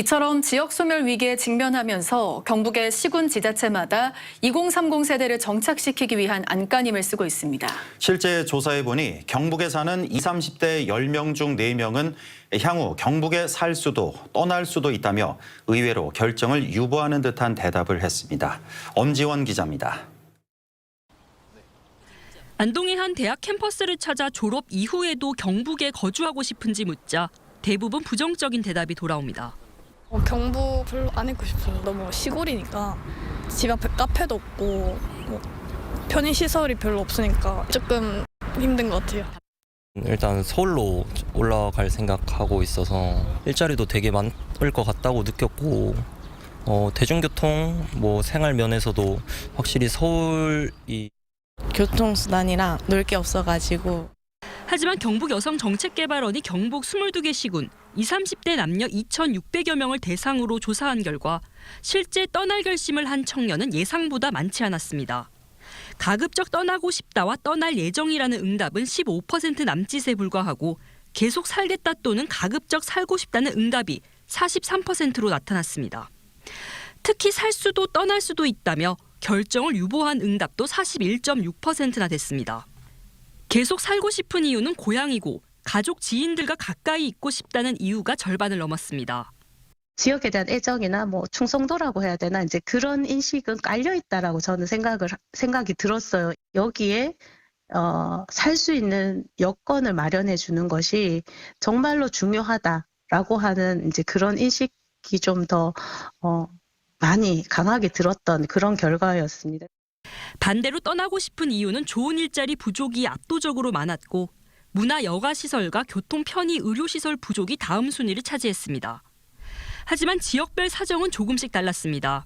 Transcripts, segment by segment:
이처럼 지역 소멸 위기에 직면하면서 경북의 시군 지자체마다 2030 세대를 정착시키기 위한 안간힘을 쓰고 있습니다. 실제 조사해 보니 경북에 사는 20, 30대 10명 중 4명은 향후 경북에 살 수도 떠날 수도 있다며 의외로 결정을 유보하는 듯한 대답을 했습니다. 엄지원 기자입니다. 안동의 한 대학 캠퍼스를 찾아 졸업 이후에도 경북에 거주하고 싶은지 묻자 대부분 부정적인 대답이 돌아옵니다. 어, 경북 별로 안 있고 싶어요. 너무 시골이니까 집 앞에 카페도 없고 뭐 편의 시설이 별로 없으니까 조금 힘든 것 같아요. 일단 서울로 올라갈 생각하고 있어서 일자리도 되게 많을 것 같다고 느꼈고 어, 대중교통 뭐 생활 면에서도 확실히 서울이 교통수단이랑 놀 게 없어가지고 하지만 경북 여성 정책개발원이 경북 22개 시군 20, 30대 남녀 2,600여 명을 대상으로 조사한 결과 실제 떠날 결심을 한 청년은 예상보다 많지 않았습니다. 가급적 떠나고 싶다와 떠날 예정이라는 응답은 15% 남짓에 불과하고 계속 살겠다 또는 가급적 살고 싶다는 응답이 43%로 나타났습니다. 특히 살 수도 떠날 수도 있다며 결정을 유보한 응답도 41.6%나 됐습니다. 계속 살고 싶은 이유는 고향이고 가족 지인들과 가까이 있고 싶다는 이유가 절반을 넘었습니다. 지역에 대한 애정이나 뭐 충성도라고 해야 되나 이제 그런 인식은 깔려 있다라고 저는 생각을 생각이 들었어요. 여기에 어, 살 수 있는 여건을 마련해 주는 것이 정말로 중요하다라고 하는 이제 그런 인식이 좀더 어, 많이 강하게 들었던 그런 결과였습니다. 반대로 떠나고 싶은 이유는 좋은 일자리 부족이 압도적으로 많았고 문화 여가 시설과 교통 편의 의료 시설 부족이 다음 순위를 차지했습니다. 하지만 지역별 사정은 조금씩 달랐습니다.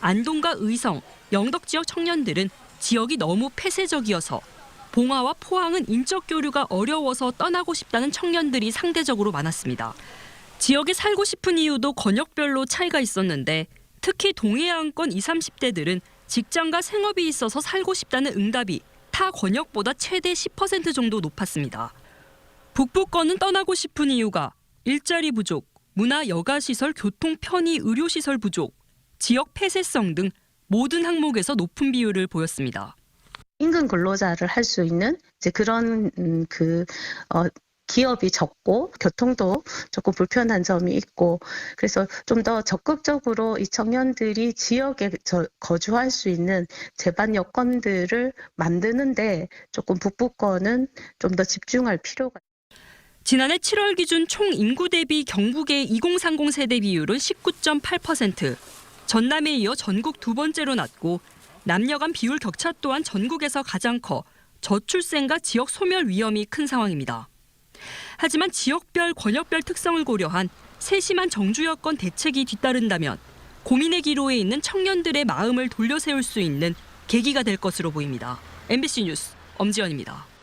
안동과 의성, 영덕 지역 청년들은 지역이 너무 폐쇄적이어서 봉화와 포항은 인적 교류가 어려워서 떠나고 싶다는 청년들이 상대적으로 많았습니다. 지역에 살고 싶은 이유도 권역별로 차이가 있었는데 특히 동해안권 20, 30대들은 직장과 생업이 있어서 살고 싶다는 응답이 타 권역보다 최대 10% 정도 높았습니다. 북부권은 떠나고 싶은 이유가 일자리 부족, 문화 여가 시설, 교통 편의 의료 시설 부족, 지역 폐쇄성 등 모든 항목에서 높은 비율을 보였습니다. 임금 근로자를 할 수 있는 이제 그런 음, 그 어, 기업이 적고 교통도 조금 불편한 점이 있고 그래서 좀 더 적극적으로 이 청년들이 지역에 저, 거주할 수 있는 제반 여건들을 만드는데 조금 북부권은 좀 더 집중할 필요가 지난해 7월 기준 총 인구 대비 경북의 2030 세대 비율은 19.8%, 전남에 이어 전국 두 번째로 낮고 남녀 간 비율 격차 또한 전국에서 가장 커 저출생과 지역 소멸 위험이 큰 상황입니다. 하지만 지역별 권역별 특성을 고려한 세심한 정주 여건 대책이 뒤따른다면 고민의 기로에 있는 청년들의 마음을 돌려세울 수 있는 계기가 될 것으로 보입니다. MBC 뉴스 엄지연입니다.